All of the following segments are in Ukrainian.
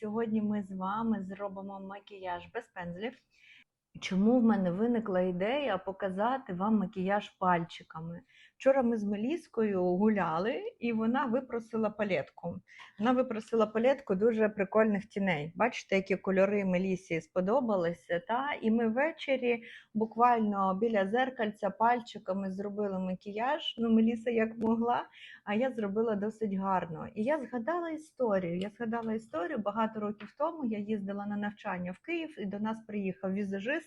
Сьогодні ми з вами зробимо макіяж без пензлів. Чому в мене виникла ідея показати вам макіяж пальчиками? Вчора ми з Меліскою гуляли, і вона випросила палетку. Вона випросила палетку дуже прикольних тіней. Бачите, які кольори Мелісі сподобалися. Та? І ми ввечері буквально біля зеркальця пальчиками зробили макіяж. Ну, Меліса як могла, а я зробила досить гарно. І я згадала історію. Я згадала історію багато років тому. Я їздила на навчання в Київ, і до нас приїхав візажист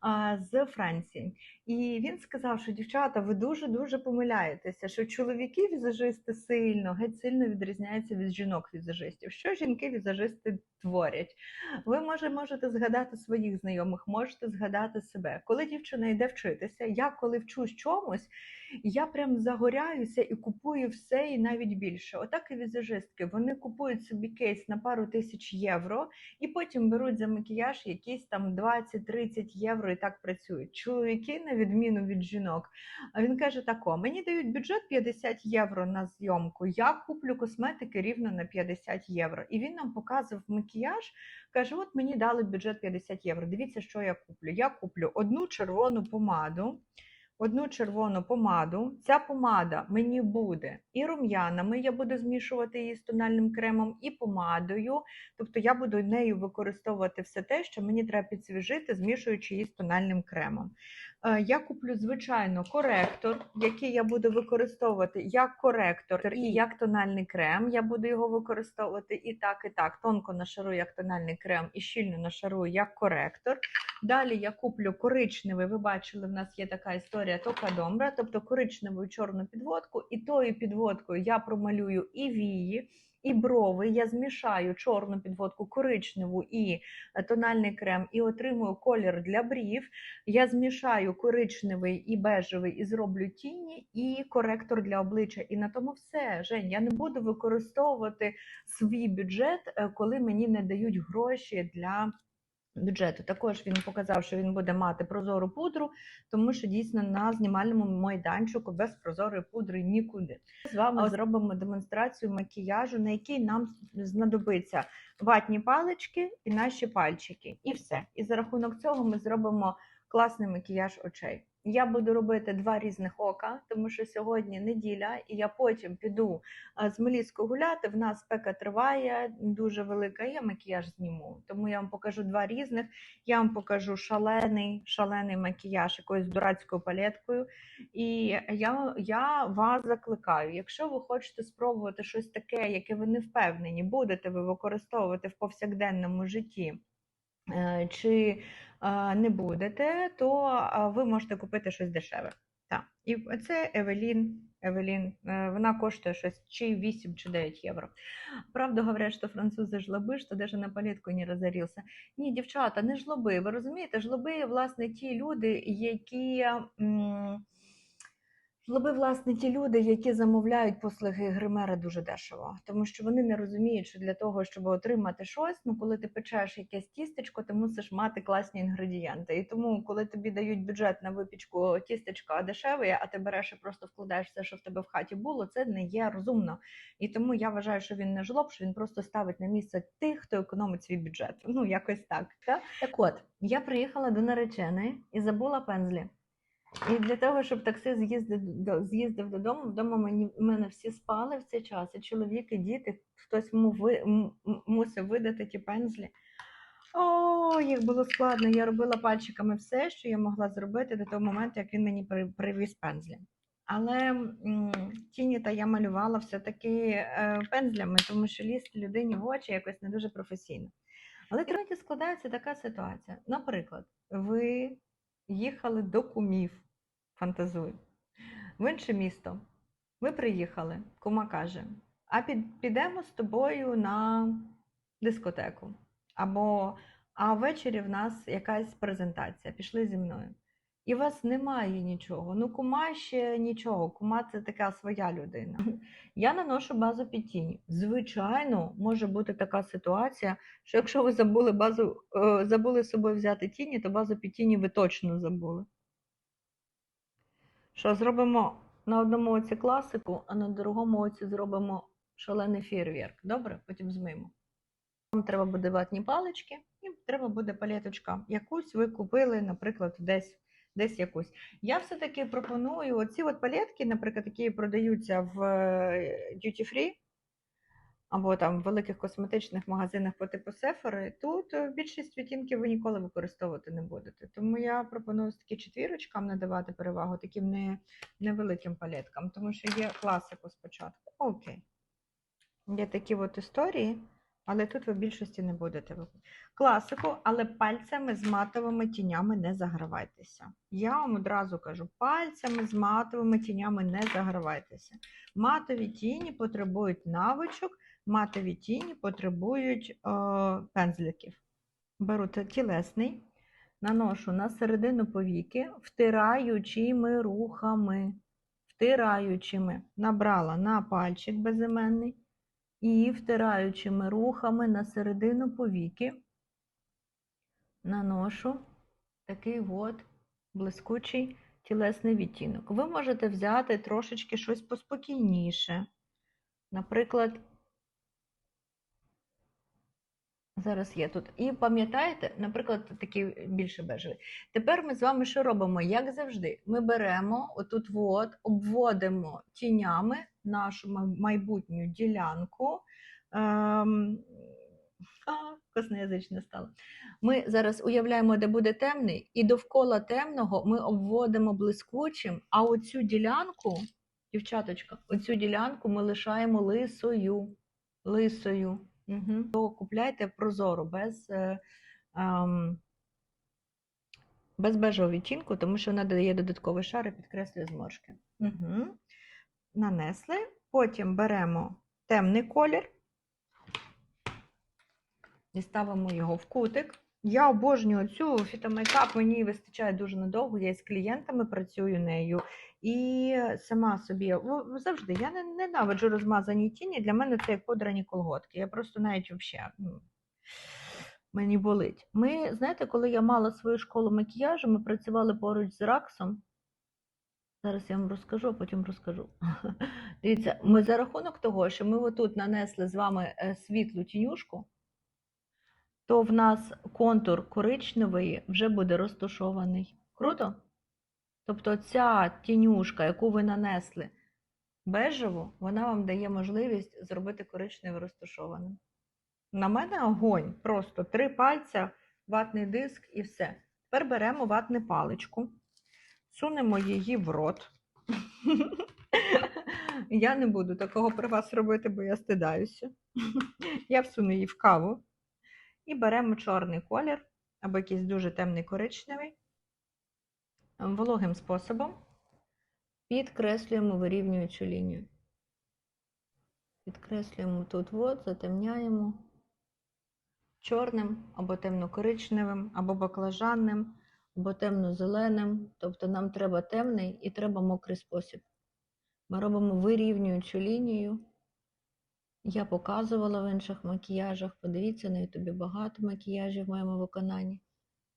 а, з Франції. І він сказав, що дівчата, ви дуже дуже помиляєтеся, що чоловіки візажисти сильно, геть сильно відрізняються від жінок-візажистів. Що жінки-візажисти творять? Ви може можете згадати своїх знайомих, можете згадати себе. Коли дівчина йде вчитися, я коли вчусь чомусь, я прям загоряюся і купую все і навіть більше. Отак і візажистки. Вони купують собі кейс на пару тисяч євро і потім беруть за макіяж якісь там 20-30 євро і так працюють. Чоловіки, на відміну від жінок. А він каже: тако, мені дають бюджет 50 євро на зйомку. Я куплю косметики рівно на 50 євро. І він нам показував макіяж. Каже: От мені дали бюджет 50 євро. Дивіться, що я куплю. Я куплю одну червону помаду. Одну червону помаду. Ця помада мені буде і рум'янами. Я буду змішувати її з тональним кремом, і помадою. Тобто я буду нею використовувати все те, що мені треба підсвіжити, змішуючи її з тональним кремом. Е, Я куплю, звичайно, коректор, який я буду використовувати як коректор і як тональний крем. Я буду його використовувати і так, і так. Тонко нашарую як тональний крем, і щільно нашарую як коректор. Далі я куплю коричневий. Ви бачили, в нас є така історія токадомбра, тобто коричневу чорну підводку, і тою підводкою я промалюю і вії. І брови я змішаю чорну підводку, коричневу і е, тональний крем, і отримую колір для брів. Я змішаю коричневий і бежевий, і зроблю тіні, і коректор для обличчя. І на тому все. Жень, я не буду використовувати свій бюджет, е, коли мені не дають гроші для бюджету. Також він показав, що він буде мати прозору пудру, тому що дійсно на знімальному майданчику без прозорої пудри нікуди. З вами зробимо демонстрацію макіяжу, на який нам знадобиться ватні палички і наші пальчики. І все. І за рахунок цього ми зробимо класний макіяж очей. Я буду робити два різних ока, тому що сьогодні неділя, і я потім піду з Меліскою гуляти. В нас спека триває дуже велика. Я макіяж зніму. Тому я вам покажу два різних. Я вам покажу шалений, шалений макіяж якоюсь дурацькою палеткою. І я, я вас закликаю, якщо ви хочете спробувати щось таке, яке ви не впевнені, будете ви використовувати в повсякденному житті. е, Чи не будете, то ви можете купити щось дешеве. Так. І це Евелін. Евелін, е, вона коштує щось чи 8, чи 9 євро. Правда, говорять, що французи жлоби, що навіть на палітку не розорілися. Ні, дівчата, не жлоби. Ви розумієте, жлоби, власне, ті люди, які. м, Жлоби, власне, ті люди, які замовляють послуги гримера дуже дешево, тому що вони не розуміють, що для того, щоб отримати щось, ну коли ти печеш якесь тістечко, ти мусиш мати класні інгредієнти. І тому, коли тобі дають бюджет на випічку тістечка дешеве, а ти береш і просто вкладаєш все, що в тебе в хаті було, це не є розумно. І тому я вважаю, що він не жлоб, що він просто ставить на місце тих, хто економить свій бюджет. Ну якось так. Та? Так от я приїхала до нареченої і забула пензлі. І для того, щоб таксист з'їздив додому, вдома мені мене всі спали в цей час, і чоловік, і діти, хтось му ви, м- м- мусив видати ті пензлі. О, їх було складно. Я робила пальчиками все, що я могла зробити до того моменту, як він мені привіз пензлі. Але тіні та я малювала все-таки е, пензлями, тому що лізти людині в очі якось не дуже професійно. Але третє складається така ситуація. Наприклад, ви їхали до кумів, фантазую, в інше місто. Ви приїхали, кума каже, а під, підемо з тобою на дискотеку. Або а ввечері в нас якась презентація, пішли зі мною. І у вас немає нічого. Ну, кума ще нічого, кума це така своя людина. Я наношу базу під тіні. Звичайно, може бути така ситуація, що якщо ви забули базу, е, забули з собою взяти тіні, то базу під тіні ви точно забули. Що зробимо на одному оці класику, а на другому оці зробимо шалений фейерверк. Добре? Потім змиємо. Вам треба буде ватні палички, і треба буде палеточка. Якусь ви купили, наприклад, десь. Десь якусь. Я все-таки пропоную оці от палетки, наприклад, які продаються в е, Duty Free або там в великих косметичних магазинах по типу Sephora, тут е, більшість відтінків ви ніколи використовувати не будете. Тому я пропоную таки четвірочкам надавати перевагу, таким не, невеликим палеткам, тому що є класику спочатку. Окей. Є такі от історії, але тут ви більшості не будете. Класику, але пальцями з матовими тінями не загравайтеся. Я вам одразу кажу, пальцями з матовими тінями не загравайтеся. Матові тіні потребують навичок, матові тіні потребують е, пензликів. Беру тілесний, наношу на середину повіки, втираючими рухами. Втираючими. Набрала на пальчик безіменний і втираючими рухами на середину повіки наношу такий от блискучий тілесний відтінок. Ви можете взяти трошечки щось поспокійніше. Наприклад, зараз є тут. І пам'ятаєте, наприклад, такий більше бежевий. Тепер ми з вами що робимо? Як завжди, ми беремо отут от, обводимо тінями нашу майбутню ділянку. Ем, косноязичне стало. Ми зараз уявляємо, де буде темний, і довкола темного ми обводимо блискучим, а оцю ділянку, дівчаточка, оцю ділянку ми лишаємо лисою. Лисою. Угу. То купляйте прозору, без, е, ем, без бежевого відтінку, тому що вона дає додатковий шар і підкреслює зморшки. Угу. Нанесли. Потім беремо темний колір і ставимо його в кутик. Я обожнюю цю фітомейкап, мені вистачає дуже надовго. Я з клієнтами працюю нею. І сама собі ну, завжди я не ненавиджу розмазані тіні. Для мене це як подрані колготки. Я просто навіть взагалі ну, мені болить. Ми, знаєте, коли я мала свою школу макіяжу, ми працювали поруч з Раксом. Зараз я вам розкажу, а потім розкажу. Дивіться, ми за рахунок того, що ми отут нанесли з вами е, світлу тінюшку, то в нас контур коричневий вже буде розташований. Круто? Тобто ця тінюшка, яку ви нанесли бежеву, вона вам дає можливість зробити коричневий розташованим. На мене огонь. Просто три пальця, ватний диск і все. Тепер беремо ватну паличку, сунемо її в рот. Я не буду такого при вас робити, бо я стидаюся. Я всуну її в каву. І беремо чорний колір або якийсь дуже темний коричневий. Вологим способом підкреслюємо вирівнюючу лінію. Підкреслюємо тут от, затемняємо чорним або темно-коричневим, або баклажанним, або темно-зеленим. Тобто нам треба темний і треба мокрий спосіб. Ми робимо вирівнюючу лінію. Я показувала в інших макіяжах. Подивіться, на ютубі багато макіяжів в моєму виконанні.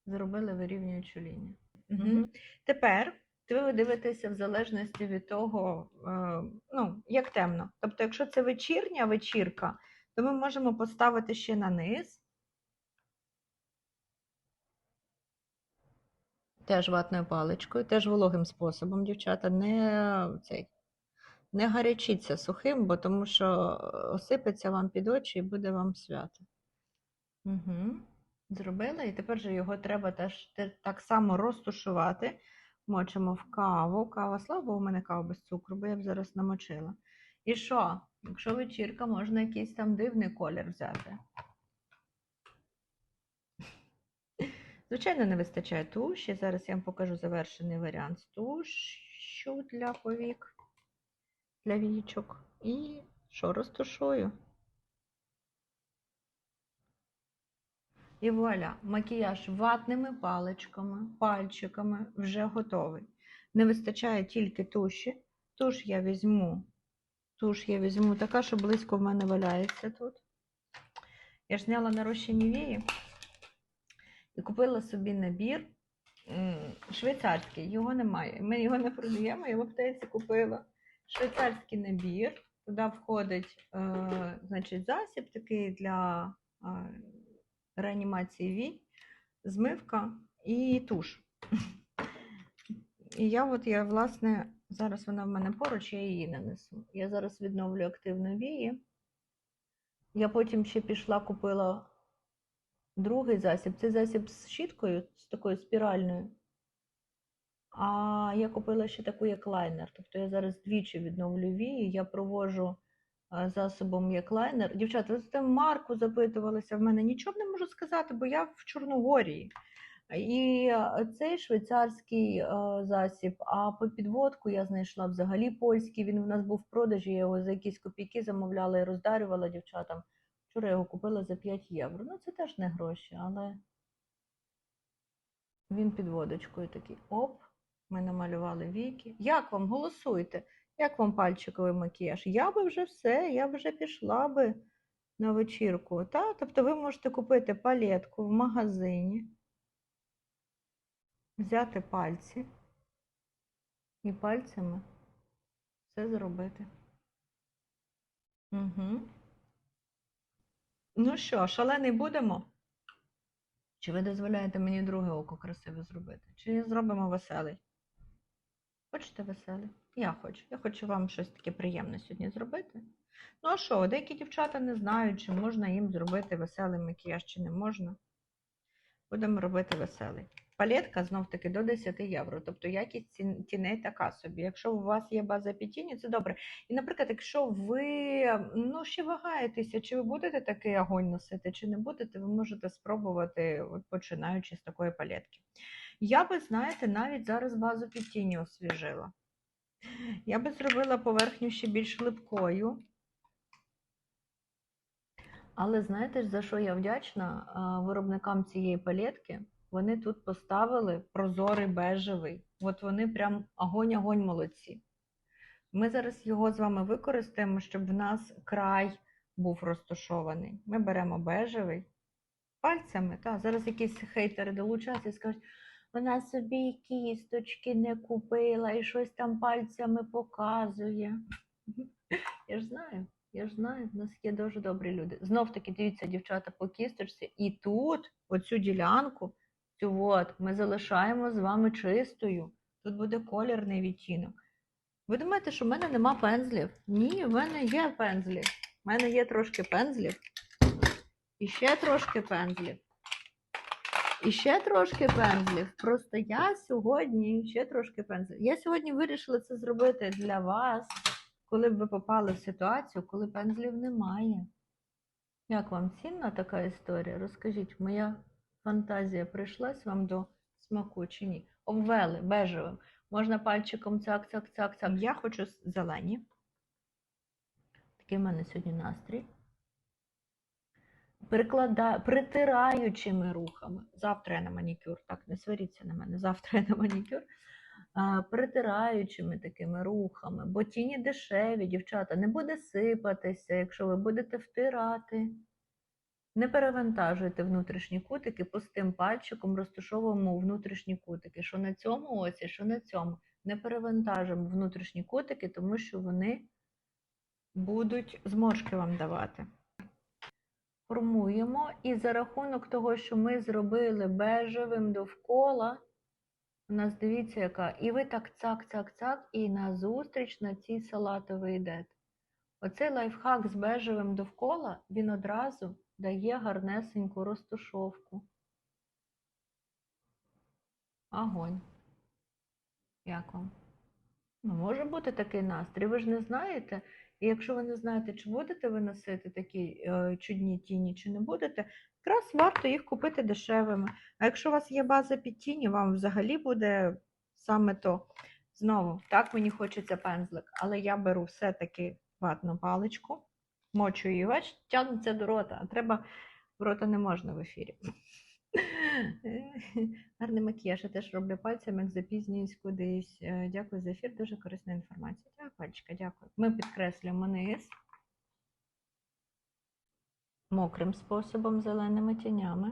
Зробили вирівнюючу лінію. Угу. Тепер ви дивитеся в залежності від того, е, ну, як темно. Тобто, якщо це вечірня вечірка, то ми можемо поставити ще на низ. Теж ватною паличкою, теж вологим способом, дівчата, не цей. Не гарячіться сухим, бо тому що осипеться вам під очі і буде вам свято. Угу. Зробила, і тепер же його треба теж так само розтушувати. Мочимо в каву. Кава, слава Богу, у мене кава без цукру, бо я б зараз намочила. І що? Якщо вечірка, можна якийсь там дивний колір взяти. Звичайно, не вистачає туші. Зараз я вам покажу завершений варіант з тушу для повік для вічок. І що розташую? І вуаля, макіяж ватними паличками, пальчиками вже готовий. Не вистачає тільки туші. Туш я візьму. Туш я візьму така, що близько в мене валяється тут. Я ж зняла нарощені вії і купила собі набір швейцарський. Його немає. Ми його не продаємо, я в аптеці купила швейцарський набір. Туди входить е, значить, засіб такий для а, реанімації вій, змивка і туш. І я от я, власне, зараз вона в мене поруч, я її нанесу. Я зараз відновлю активно вії. Я потім ще пішла, купила другий засіб. Це засіб з щіткою, з такою спіральною. А я купила ще таку як лайнер. Тобто я зараз двічі відновлю вії. Я провожу засобом як лайнер. Дівчата, ви там Марку запитувалися в мене. Нічого не можу сказати, бо я в Чорногорії. І е, цей швейцарський е, засіб, а по підводку я знайшла взагалі польський. Він в нас був в продажі, я його за якісь копійки замовляла і роздарювала дівчатам. Вчора його купила за 5 євро. Ну, це теж не гроші, але він під водочкою такий. Оп, ми намалювали віки. Як вам голосуйте? Як вам пальчиковий макіяж? Я би вже все, я вже пішла би на вечірку. Та? Тобто ви можете купити палетку в магазині, взяти пальці і пальцями все зробити. Угу. Ну що, шалений будемо? Чи ви дозволяєте мені друге око красиве зробити? Чи зробимо веселий? Хочете веселий? Я хочу. Я хочу вам щось таке приємне сьогодні зробити. Ну а що, деякі дівчата не знають, чи можна їм зробити веселий макіяж, чи не можна. Будемо робити веселий. Палетка знов-таки до 10 євро, тобто якість тіней така собі. Якщо у вас є база під тіні, це добре. І, наприклад, якщо ви ну, ще вагаєтеся, чи ви будете такий огонь носити, чи не будете, ви можете спробувати, от, починаючи з такої палетки. Я би, знаєте, навіть зараз базу під тіні освіжила. Я би зробила поверхню ще більш липкою. Але знаєте за що я вдячна виробникам цієї палетки? Вони тут поставили прозорий бежевий. От вони прям огонь-огонь молодці. Ми зараз його з вами використаємо, щоб в нас край був розташований. Ми беремо бежевий пальцями. Та, зараз якісь хейтери долучаться і скажуть, вона собі кісточки не купила і щось там пальцями показує. Я ж знаю, я ж знаю, в нас є дуже добрі люди. Знов таки, дивіться, дівчата по кісточці, і тут, оцю ділянку, цю от, ми залишаємо з вами чистою. Тут буде колірний відтінок. Ви думаєте, що в мене нема пензлів? Ні, в мене є пензлі. В мене є трошки пензлів. І ще трошки пензлів. І ще трошки пензлів. Просто я сьогодні ще трошки пензлів. Я сьогодні вирішила це зробити для вас, коли б ви попали в ситуацію, коли пензлів немає. Як вам цінна така історія? Розкажіть, моя фантазія прийшлась вам до смаку чи ні? Обвели бежевим. Можна пальчиком цак, цак, цак, цак. Я хочу зелені. Такий в мене сьогодні настрій. Перекладаю, притираючими рухами. Завтра я на манікюр, так, не сваріться на мене, завтра я на манікюр. Притираючими такими рухами, бо тіні дешеві, дівчата, не буде сипатися, якщо ви будете втирати. Не перевантажуйте внутрішні кутики, пустим пальчиком розташовуємо внутрішні кутики. Що на цьому оці, що на цьому. Не перевантажуємо внутрішні кутики, тому що вони будуть зморшки вам давати. Формуємо, і за рахунок того, що ми зробили бежевим довкола, у нас дивіться, яка. І ви так цак-цак-цак, і назустріч на цій салатовий йдете. Оцей лайфхак з бежевим довкола, він одразу дає гарнесеньку розташовку. Огонь. Як вам? Ну, може бути такий настрій, ви ж не знаєте. І якщо ви не знаєте, чи будете ви носити такі е, чудні тіні, чи не будете, якраз варто їх купити дешевими. А якщо у вас є база під тіні, вам взагалі буде саме то. Знову, так мені хочеться пензлик, але я беру все-таки ватну паличку, мочу її, бач, тягнеться до рота, а треба в рота не можна в ефірі. Гарний макіяж, я теж роблю пальцями, як запізнююсь кудись. Е, Дякую за ефір, дуже корисна інформація. Дякую, пальчика, дякую. Ми підкреслюємо низ мокрим способом, зеленими тінями.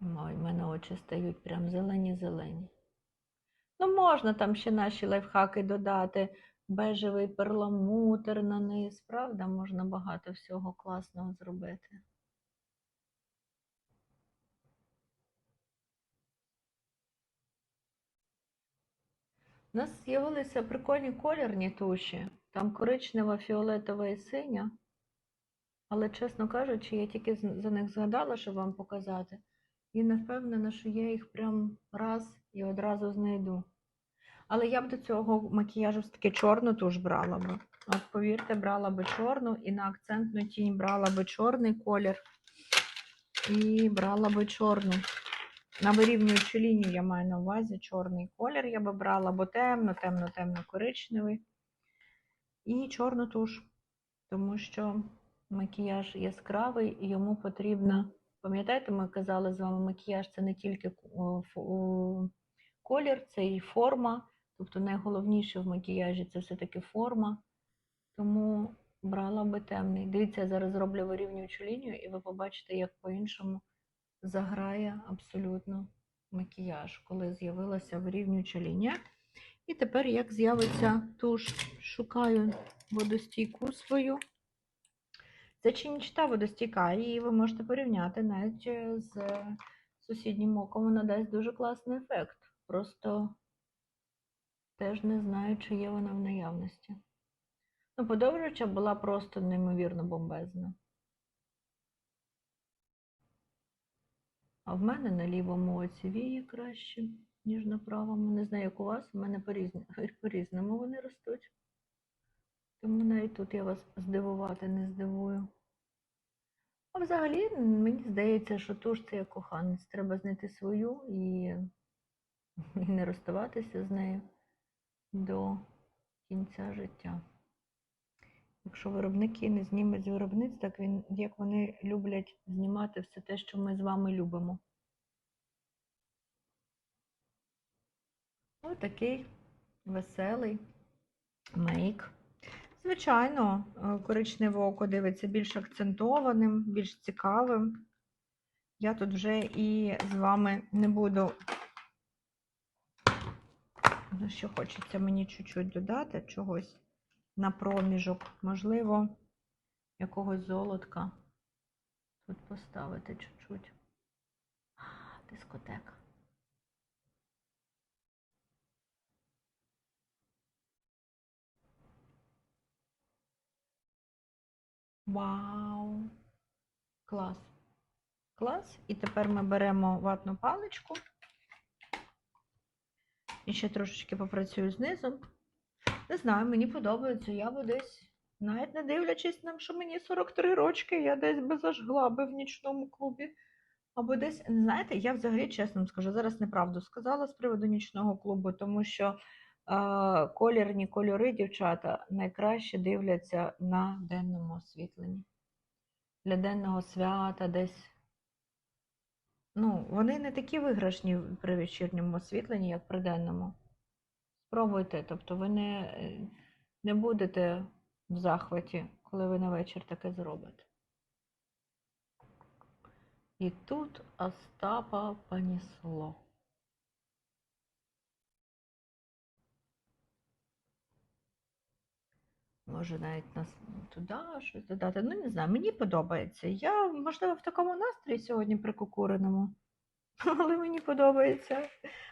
Ой, в мене очі стають прям зелені-зелені. Ну, можна там ще наші лайфхаки додати. бежевий перламутр на низ, правда? Можна багато всього класного зробити. У нас з'явилися прикольні колірні туші. Там коричнева, фіолетова і синя. Але, чесно кажучи, я тільки за них згадала, щоб вам показати. І не впевнена, що я їх прям раз і одразу знайду. Але я б до цього макіяжу все-таки чорну туш брала би. От повірте, брала би чорну і на акцентну тінь брала би чорний колір. І брала би чорну. На вирівнюючу лінію я маю на увазі чорний колір я би брала, бо темно, темно, темно коричневий. І чорну туш. Тому що макіяж яскравий і йому потрібно. Пам'ятаєте, ми казали з вами, макіяж це не тільки колір, це і форма. Тобто найголовніше в макіяжі це все-таки форма. Тому брала би темний. Дивіться, я зараз зроблю вирівнюючу лінію, і ви побачите, як по-іншому заграє абсолютно макіяж, коли з'явилася вирівнююча лінія. І тепер, як з'явиться туш, шукаю водостійку свою. Це чинічта водостійка, її ви можете порівняти навіть е, з сусіднім оком. Вона дасть дуже класний ефект. Просто теж не знаю, чи є вона в наявності. Ну, подовжувача була просто неймовірно бомбезна. А в мене на лівому оці вії краще, ніж на правому. Не знаю, як у вас, у мене по-різному вони ростуть. Тому навіть тут я вас здивувати не здивую. А взагалі, мені здається, що туш це як коханець. Треба знайти свою і, і не розставатися з нею до кінця життя. Якщо виробники не знімуть з виробництва, так він, як вони люблять знімати все те, що ми з вами любимо. Ось такий веселий мейк. Звичайно, е, коричневе око дивиться більш акцентованим, більш цікавим. Я тут вже і з вами не буду. Ну, що хочеться мені чуть-чуть додати чогось на проміжок, можливо, якогось золотка тут поставити чуть-чуть. Дискотека. Вау! Клас. Клас. І тепер ми беремо ватну паличку. І ще трошечки попрацюю знизу. Не знаю, мені подобається. Я би десь, навіть не дивлячись на що мені 43 рочки, я десь би зажгла би в нічному клубі. Або десь, знаєте, я взагалі чесно скажу, зараз неправду сказала з приводу нічного клубу, тому що е, колірні кольори, дівчата, найкраще дивляться на денному освітленні. Для денного свята десь. Ну, вони не такі виграшні при вечірньому освітленні, як при денному. Спробуйте, тобто ви не, е, не будете в захваті, коли ви на вечір таке зробите. І тут Остапа понесло. Може навіть нас туди щось додати. Ну, не знаю, мені подобається. Я, можливо, в такому настрої сьогодні прикукуреному, але мені подобається.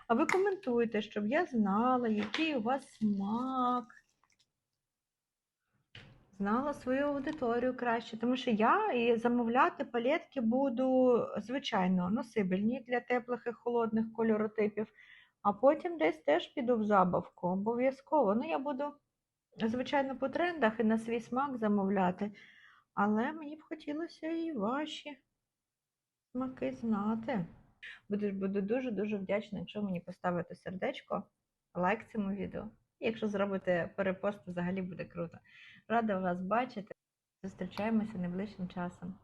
А ви коментуйте, щоб я знала, який у вас смак. Знала свою аудиторію краще, тому що я і замовляти палетки буду, звичайно, носибельні для теплих і холодних кольоротипів, а потім десь теж піду в забавку. Обов'язково. Ну, я буду, звичайно, по трендах і на свій смак замовляти, але мені б хотілося і ваші смаки знати. Буду, дуже-дуже вдячна, якщо мені поставите сердечко, лайк цьому відео. І якщо зробите перепост, взагалі буде круто. Рада вас бачити. Зустрічаємося найближчим часом.